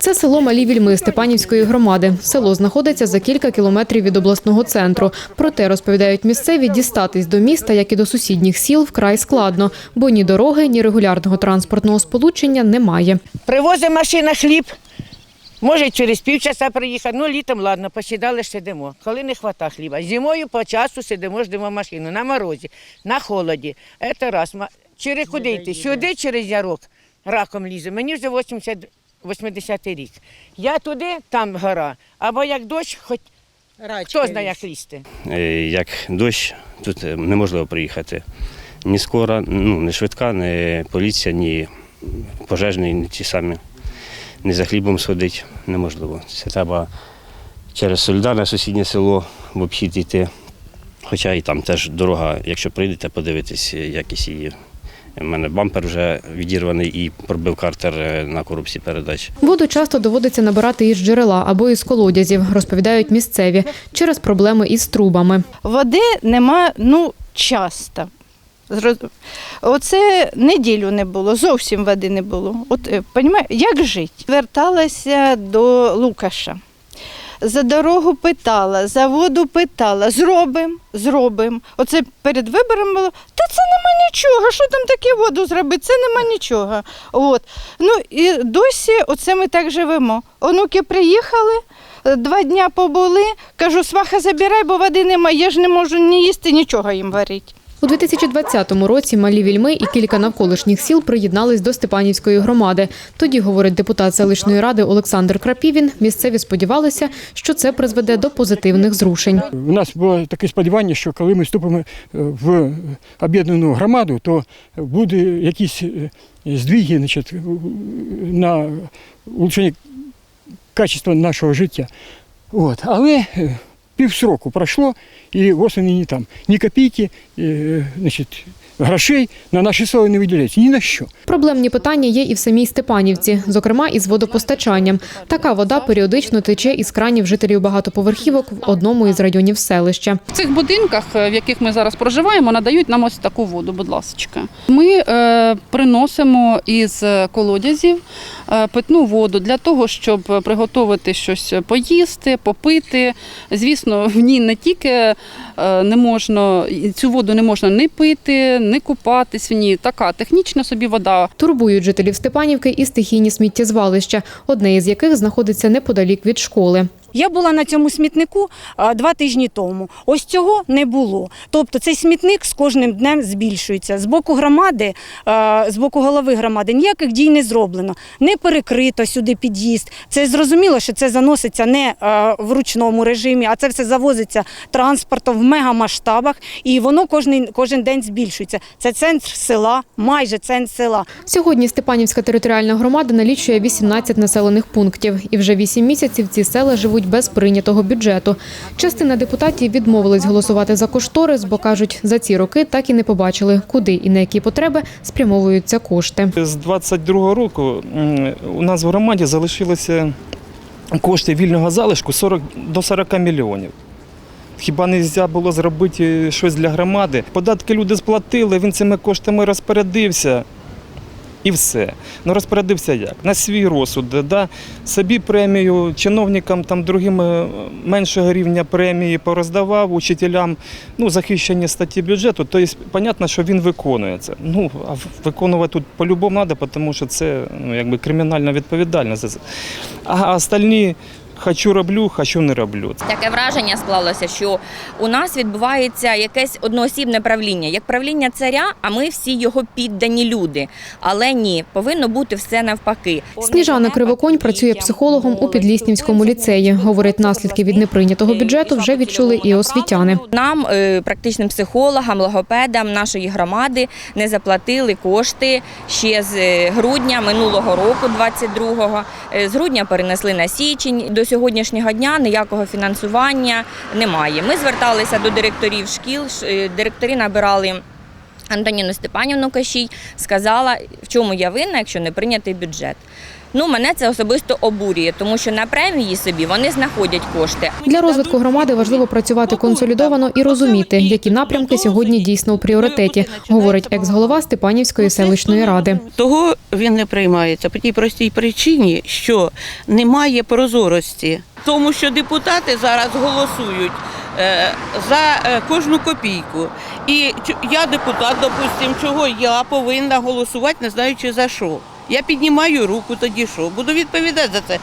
Це село Малі Вільми Степанівської громади. Село знаходиться за кілька кілометрів від обласного центру. Проте, розповідають місцеві, дістатись до міста, як і до сусідніх сіл, вкрай складно, бо ні дороги, ні регулярного транспортного сполучення немає. Привозить машина хліб. Може, через півчаса приїхати. Ну, літом, ладно, посідали, сидимо. Коли не вистачає хліба. Зимою по часу сидимо, ждемо машину на морозі, на холоді. Це раз. Через куди йти? Сюди через ярок раком лізе. Мені вже 80, 80 рік. Я туди, там гора. Або як дощ, хоч хто знає, як лізти. Е, Як дощ, тут е, неможливо приїхати. Ні скора, ну, ні швидка, ні поліція, ні пожежний, ні ті самі. Ні за хлібом сходить неможливо. Це треба через Солідарне сусіднє село в обхід йти. Хоча і там теж дорога, якщо прийдете, подивитись, е, якість її. У мене бампер вже відірваний і пробив картер е, на коробці передач. Воду часто доводиться набирати із джерела або із колодязів, розповідають місцеві, через проблеми із трубами. Води нема ну часто. Оце неділю не було, зовсім води не було. От е, як жити? Верталася до Лукаша. За дорогу питала, за воду питала. Зробимо, зробимо. Оце перед вибором було. Та це нема нічого. Що там таке воду зробити? Це нема нічого. От. Ну і досі оце ми так живемо. Онуки приїхали, е, два дня побули. Кажу, сваха забирай, бо води немає. Я ж не можу ні їсти, нічого їм варити. У 2020 році малі вільми і кілька навколишніх сіл приєднались до Степанівської громади. Тоді, говорить депутат селищної ради Олександр Крапівін, місцеві сподівалися, що це призведе до позитивних зрушень. У нас було таке сподівання, що коли ми вступимо е, в об'єднану громаду, то буде якісь е, здвиги значить, на улучшення качества нашого життя. От. Але е, півсроку пройшло, і восени не там. Ні копійки е, значить, грошей на наші села не виділяється. Ні на що. Проблемні питання є і в самій Степанівці, зокрема із водопостачанням. Така вода періодично тече із кранів жителів багатоповерхівок в одному із районів селища. В цих будинках, е, в яких ми зараз проживаємо, надають нам ось таку воду, будь ласка. Ми е, приносимо із колодязів е, питну воду для того, щоб приготувати щось поїсти, попити. Звісно, в ній не тільки е, не можна цю воду не можна не пити, не купатись в ній. Така технічна собі вода. Турбують жителів Степанівки і стихійні сміттєзвалища, одне із яких знаходиться неподалік від школи. Я була на цьому смітнику два тижні тому. Ось цього не було. Тобто цей смітник з кожним днем збільшується. З боку громади, з боку голови громади ніяких дій не зроблено, не перекрито сюди під'їзд. Це зрозуміло, що це заноситься не в ручному режимі, а це все завозиться транспортом в мегамасштабах, і воно кожен, кожен день збільшується. Це центр села, майже центр села. Сьогодні Степанівська територіальна громада налічує 18 населених пунктів, і вже 8 місяців ці села живуть без прийнятого бюджету. Частина депутатів відмовились голосувати за кошторис, бо кажуть, за ці роки так і не побачили, куди і на які потреби спрямовуються кошти. З 22 року у нас в громаді залишилося кошти вільного залишку 40, до 40 мільйонів. Хіба не можна було зробити щось для громади? Податки люди сплатили, він цими коштами розпорядився. І все. Ну розпорядився як? На свій розсуд. Да? Собі премію, чиновникам там другим е, меншого рівня премії пороздавав, учителям ну, захищені статті бюджету. Тобто, зрозуміло, що він виконує це. Ну, а виконувати тут по-любому треба, тому що це ну, якби кримінальна відповідальність. А остальні хочу роблю, хочу не роблю. Таке враження склалося, що у нас відбувається якесь одноосібне правління, як правління царя, а ми всі його піддані люди. Але ні, повинно бути все навпаки. Сніжана Кривоконь працює психологом у Підліснівському ліцеї. Говорить, наслідки від неприйнятого бюджету вже відчули і освітяни. Нам, е, практичним психологам, логопедам нашої громади, не заплатили кошти ще з е, грудня минулого року, 22-го. Е, З грудня перенесли на січень. До сьогоднішнього дня ніякого фінансування немає. Ми зверталися до директорів шкіл. е, Директори набирали. Антоніну Степанівну Кашій сказала, в чому я винна, якщо не прийнятий бюджет. Ну мене це особисто обурює, тому що на премії собі вони знаходять кошти. Для розвитку громади важливо працювати консолідовано і розуміти, які напрямки сьогодні дійсно у пріоритеті, говорить екс-голова Степанівської селищної ради. Того він не приймається по тій простій причині, що немає прозорості. Тому що депутати зараз голосують е, за е, кожну копійку. І ч- я депутат, допустим, чого я повинна голосувати, не знаючи за що. Я піднімаю руку, тоді що? Буду відповідати за це.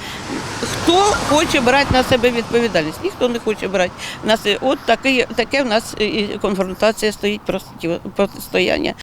Хто хоче брати на себе відповідальність? Ніхто не хоче брати на себе. От таке, таке в нас і конфронтація стоїть протистояння.